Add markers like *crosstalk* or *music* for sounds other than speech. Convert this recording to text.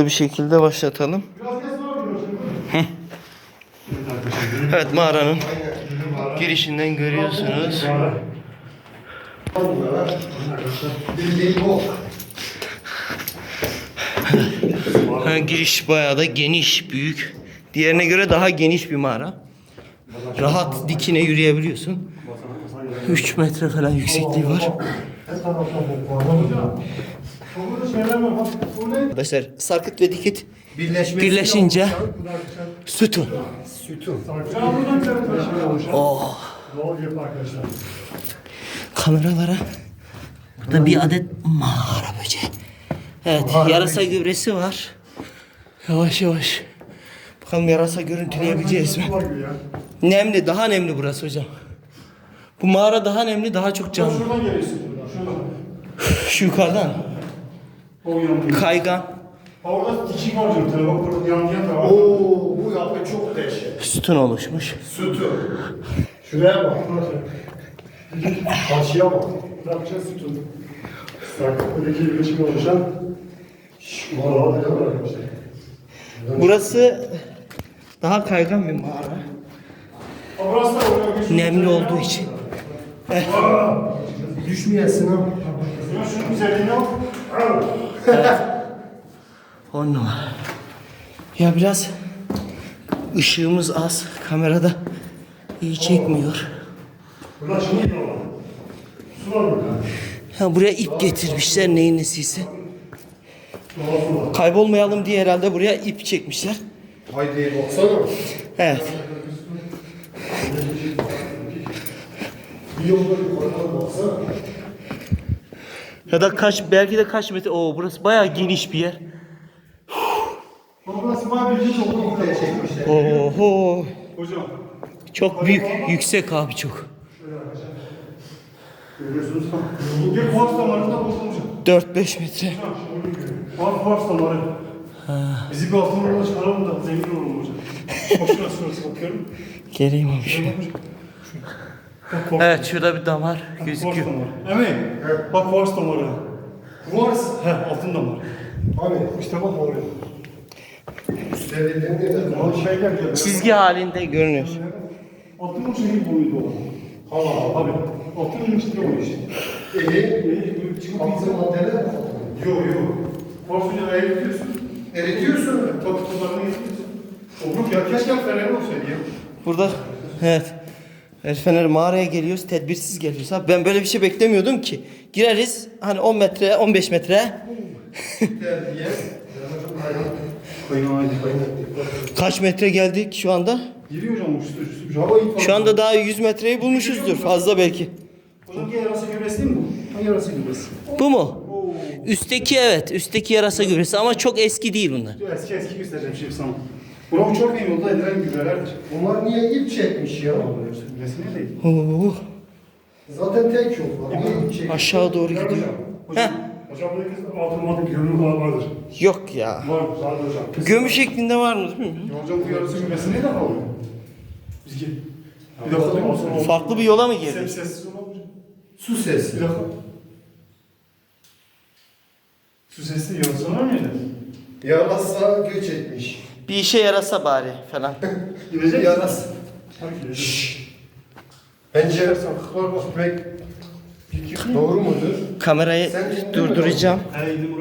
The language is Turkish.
Hızlı bir şekilde başlatalım. Evet mağaranın girişinden görüyorsunuz. Giriş bayağı da geniş, büyük. Diğerine göre daha geniş bir mağara. Rahat dikine yürüyebiliyorsun. 3 metre falan yüksekliği var. Arkadaşlar sarkıt ve dikit birleşince sütun. Oh. Kameralara burada bir adet mağara böceği. Evet yarasa gübresi var. Yavaş yavaş. Bakalım yarasa görüntüleyebileceğiz mi? Nemli, daha nemli burası hocam. Bu mağara daha nemli, daha çok canlı. Şuradan geliyorsun. Şuradan. Şu yukarıdan. Kaygan. Orada dikik var diyor. Tabii bak burada yan yan da var. Oo bu yapı çok dehşet. Sütun oluşmuş. Sütü. *laughs* Şuraya bak. Karşıya bak. Bırakacağız sütunu. Sarkıtlıdaki birleşim oluşan Mağara ne kadar arkadaşlar. Burası daha kaygan bir mağara. Burası da oraya geçiyor. Nemli olduğu için. Düşmeyesin ha. Şunun üzerine bak. On numara. Ya biraz ışığımız az. Kamerada iyi çekmiyor. Burada şimdi? Su var burada. Ya buraya ip getirmişler neyin nesiyse. Kaybolmayalım diye herhalde buraya ip çekmişler. Haydi baksana. Evet. Bir yolda yukarıdan baksana. Ya da kaç belki de kaç metre. Oo burası bayağı geniş bir yer. Ha burası bayağı bir çok. Buraya çekmişler. Oho. Hocam. Çok büyük, yüksek abi çok. Görüyorsunuz ha. Bir kuars damarında buldum hocam. 4-5 metre. Var kuars damarı. Bizi bir altın yoluna çıkaralım da zengin olalım hocam. Boşuna şurası bakıyorum. Geleyim abi şu. Bak Evet şurada bir damar gözüküyor. damarı. Evet. Bak kuars damarı. Kuvars. He altın damarı. Hani İşte bak oraya. Abi. Çizgi halinde görünüyor. Altın mı çizgi boyuydu o? Allah Abi altın mı çizgi boyu işte. Eli altın maddeler mi? Yok yok. Fasulye eritiyorsun. Eritiyorsun. Tabii tuzlarını eritiyorsun. Obruk ya keşke fereri olsaydı ya. Burada evet. El mağaraya geliyoruz, tedbirsiz geliyoruz. Abi ben böyle bir şey beklemiyordum ki. Gireriz hani 10 metre, 15 metre. Kaç metre geldik şu anda? Şu anda daha 100 metreyi bulmuşuzdur fazla belki. Hocam yarası gübresi değil mi bu? Hangi? Bu mu? Üstteki evet, üstteki yarasa gübresi ama çok eski değil bunlar. Eski eski göstereceğim şimdi sana. Buna bu çok iyi yolda edilen gübrelerdir. Bunlar niye ip çekmiş ya? Ne değil? Oo, Zaten tek yol var. Niye ip çekmiş? aşağı doğru gidiyor. hocam, hocam buradaki altın madde görünüm var vardır. Yok ya. Var, vardır hocam. Gömü şeklinde var mı değil mi? Ya hocam bu yarısı gübresi ne defa oluyor? Biz gel. Bir dakika bir olsun. Farklı bir yola mı girdik? Ses sessiz olabilir. Su sesi. Bir dakika. Su sesli yarısı var mıydı? Yarasa göç etmiş. Bir işe yarasa bari falan. *laughs* Girecek. Tabii girecek. Bence pek doğru mudur? Kamerayı Sen indin mi? durduracağım.